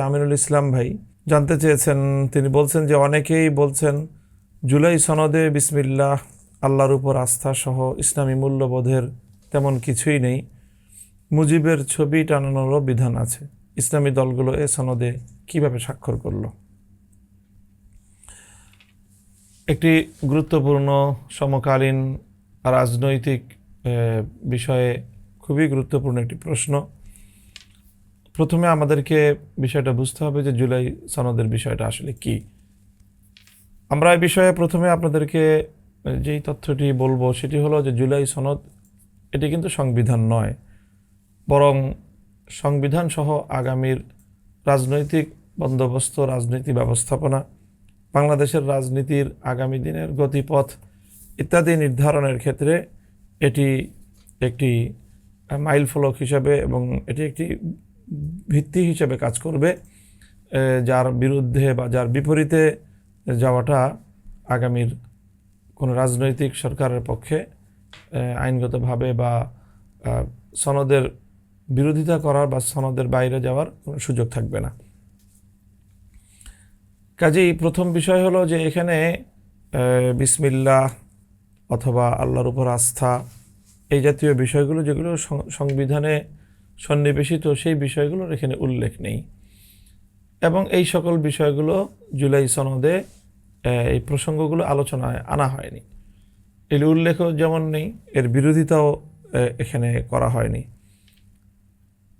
আমিনুল ইসলাম ভাই জানতে চেয়েছেন। তিনি বলছেন যে অনেকেই বলছেন, জুলাই সনদে বিসমিল্লাহ, আল্লাহর উপর আস্থা সহ ইসলামী মূল্যবোধের তেমন কিছুই নেই। মুজিবের ছবি টানানোরও বিধান আছে। ইসলামী দলগুলো এ সনদে কীভাবে স্বাক্ষর করল? একটি গুরুত্বপূর্ণ সমকালীন রাজনৈতিক বিষয়ে খুবই গুরুত্বপূর্ণ একটি প্রশ্ন। প্রথমে আমাদেরকে বিষয়টা বুঝতে হবে যে জুলাই সনদের বিষয়টা আসলে কি। আমরা এই বিষয়ে প্রথমে আপনাদেরকে যেই তথ্যটি বলব সেটি হলো যে জুলাই সনদ এটি কিন্তু সংবিধান নয়, বরং সংবিধান সহ আগামীর রাজনৈতিক বন্দোবস্ত, রাজনীতি ব্যবস্থাপনা, বাংলাদেশের রাজনীতির আগামী দিনের গতিপথ ইত্যাদি নির্ধারণের ক্ষেত্রে এটি একটি মাইল ফলক হিসাবে এবং এটি একটি ভিত্তি হিসেবে কাজ করবে যার বিরুদ্ধে বা যার বিপরীতে যাওয়াটা আগামীর কোনো রাজনৈতিক সরকারের পক্ষে আইনগতভাবে বা সনদের বিরোধিতা করার বা সনদের বাইরে যাওয়ার কোনো সুযোগ থাকবে না। কাজেই প্রথম বিষয় হলো যে এখানে আহ, বিসমিল্লাহ অথবা আল্লাহর উপর আস্থা এই জাতীয় বিষয়গুলো যেগুলো সংবিধানে সন্নিবেশিত সেই বিষয়গুলোর এখানে উল্লেখ নেই। এবং এই সকল বিষয়গুলো জুলাই সনদে এই প্রসঙ্গগুলো আলোচনায় আনা হয়নি। এর উল্লেখও যেমন নেই, এর বিরোধিতাও এখানে করা হয়নি।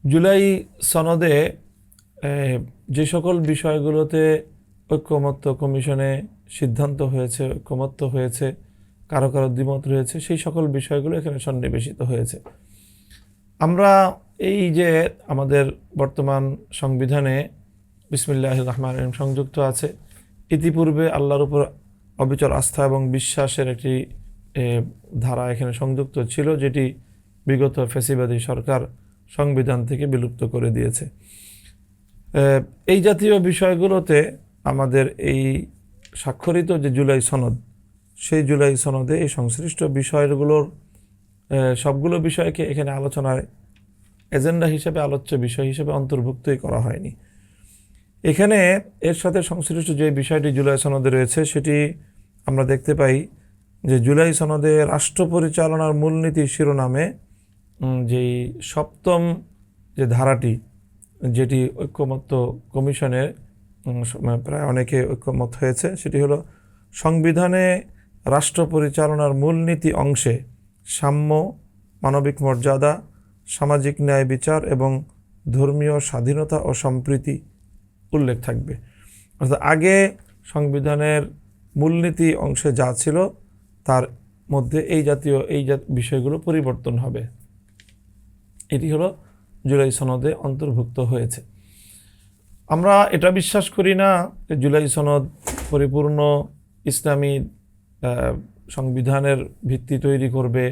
জুলাই সনদে যে সকল বিষয়গুলোতে ঐক্যমত্য কমিশনে সিদ্ধান্ত হয়েছে, ঐক্যমত্য হয়েছে, কারও কারও দ্বিমত রয়েছে, সেই সকল বিষয়গুলো এখানে সন্নিবেশিত হয়েছে। আমরা এই যে আমাদের বর্তমান সংবিধানে বিসমিল্লাহ রহমান রহিম সংযুক্ত আছে, ইতিপূর্বে আল্লাহর উপর অবিচল আস্থা এবং বিশ্বাসের একটি ধারা এখানে সংযুক্ত ছিল, যেটি বিগত ফেসিবাদী সরকার সংবিধান থেকে বিলুপ্ত করে দিয়েছে। এই জাতীয় বিষয়গুলোতে আমাদের এই স্বাক্ষরিত যে জুলাই সনদ, সেই জুলাই সনদে এই সংশ্লিষ্ট বিষয়গুলোর সবগুলো বিষয়কে এখানে আলোচনায় এজেন্ডা হিসেবে, আলোচ্য বিষয় হিসেবে অন্তর্ভুক্তই করা হয়নি। এখানে এর সাথে সংশ্লিষ্ট যে বিষয়টি জুলাই সনদে রয়েছে, সেটি আমরা দেখতে পাই যে জুলাই সনদে রাষ্ট্র পরিচালনার মূলনীতি শিরোনামে যেই সপ্তম যে ধারাটি, যেটি ঐক্যমত্য কমিশনের মানে প্রায় অনেকে ঐক্যমত হয়েছে, সেটি হলো সংবিধানে রাষ্ট্র পরিচালনার মূলনীতি অংশে সাম্য, মানবিক মর্যাদা, সামাজিক ন্যায় বিচার এবং ধর্মীয় স্বাধীনতা ও সম্প্রীতি উল্লেখ থাকবে। অর্থাৎ আগে সংবিধানের মূলনীতি অংশে যা ছিল, তার মধ্যে এই জাতীয়, এই বিষয়গুলো পরিবর্তন হবে। এটি হলো জুলাই সনদে অন্তর্ভুক্ত হয়েছে। আমরা এটা বিশ্বাস করি না যে জুলাই সনদ পরিপূর্ণ ইসলামী সংবিধানের ভিত্তি তৈরি করবে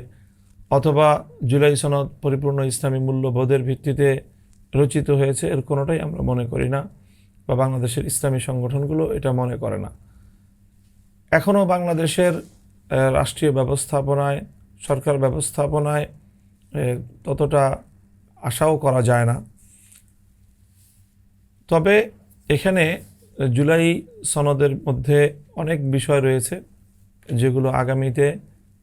অথবা জুলাই সনদ পরিপূর্ণ ইসলামী মূল্যবোধের ভিত্তিতে রচিত হয়েছে, এর কোনোটাই আমরা মনে করি না বা বাংলাদেশের ইসলামী সংগঠনগুলো এটা মনে করে না। এখনও বাংলাদেশের রাষ্ট্রীয় ব্যবস্থাপনায়, সরকার ব্যবস্থাপনায় ততটা আশাও করা যায় না। তবে এখানে জুলাই সনদের মধ্যে অনেক বিষয় রয়েছে। যেগুলো আগামীতে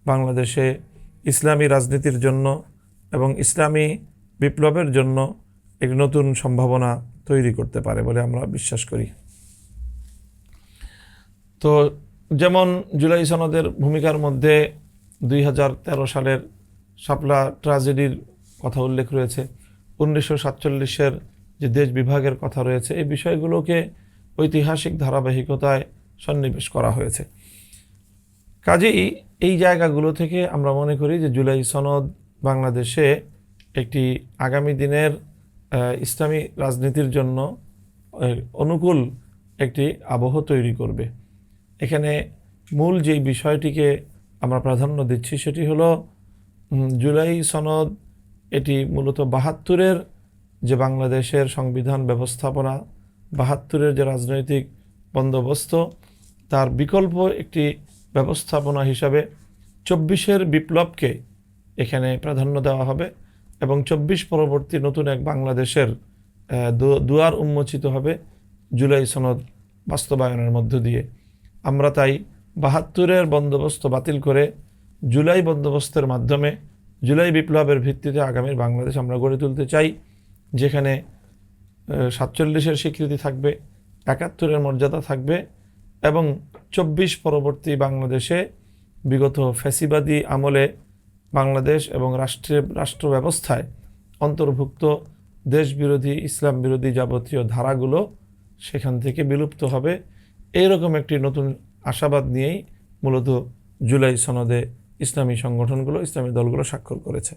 বাংলাদেশে ইসলামী রাজনীতির জন্য এবং ইসলামী বিপ্লবের জন্য এক নতুন সম্ভাবনা তৈরি করতে পারে বলে আমরা বিশ্বাস করি। তো যেমন জুলাই সনদের ভূমিকার মধ্যে দুই হাজার তেরো সালের শাপলা ট্রাজেডির কথা উল্লেখ রয়েছে। উনিশশো সাতচল্লিশের যে দেশ বিভাগের কথা রয়েছে, এই বিষয়গুলোকে ঐতিহাসিক ধারাবাহিকতায় সন্নিবেশ করা হয়েছে। কাজেই এই জায়গাগুলো থেকে আমরা মনে করি যে জুলাই সনদ বাংলাদেশে একটি আগামী দিনের ইসলামী রাজনীতির জন্য অনুকূল একটি আবহ তৈরি করবে। এখানে মূল যেই বিষয়টিকে আমরা প্রাধান্য দিচ্ছি সেটি হলো জুলাই সনদ এটি মূলত বাহাত্তরের যে বাংলাদেশের সংবিধান ব্যবস্থাপনা, বাহাত্তরের যে রাজনৈতিক বন্দোবস্ত, তার বিকল্প একটি ব্যবস্থাপনা হিসাবে চব্বিশের বিপ্লবকে এখানে প্রাধান্য দেওয়া হবে এবং চব্বিশ পরবর্তী নতুন এক বাংলাদেশের দুয়ার উন্মোচিত হবে জুলাই সনদ বাস্তবায়নের মধ্য দিয়ে। আমরা তাই বাহাত্তরের বন্দোবস্ত বাতিল করে জুলাই বন্দোবস্তের মাধ্যমে জুলাই বিপ্লবের ভিত্তিতে আগামীর বাংলাদেশ আমরা গড়ে তুলতে চাই, যেখানে সাতচল্লিশের স্বীকৃতি থাকবে, একাত্তরের মর্যাদা থাকবে এবং চব্বিশ পরবর্তী বাংলাদেশে বিগত ফ্যাসিবাদী আমলে বাংলাদেশ এবং রাষ্ট্রের রাষ্ট্র ব্যবস্থায় অন্তর্ভুক্ত দেশবিরোধী ইসলাম বিরোধী যাবতীয় ধারাগুলো সেখান থেকে বিলুপ্ত হবে। এইরকম একটি নতুন আশাবাদ নিয়েই মূলত জুলাই সনদে ইসলামী সংগঠনগুলো, ইসলামী দলগুলো স্বাক্ষর করেছে।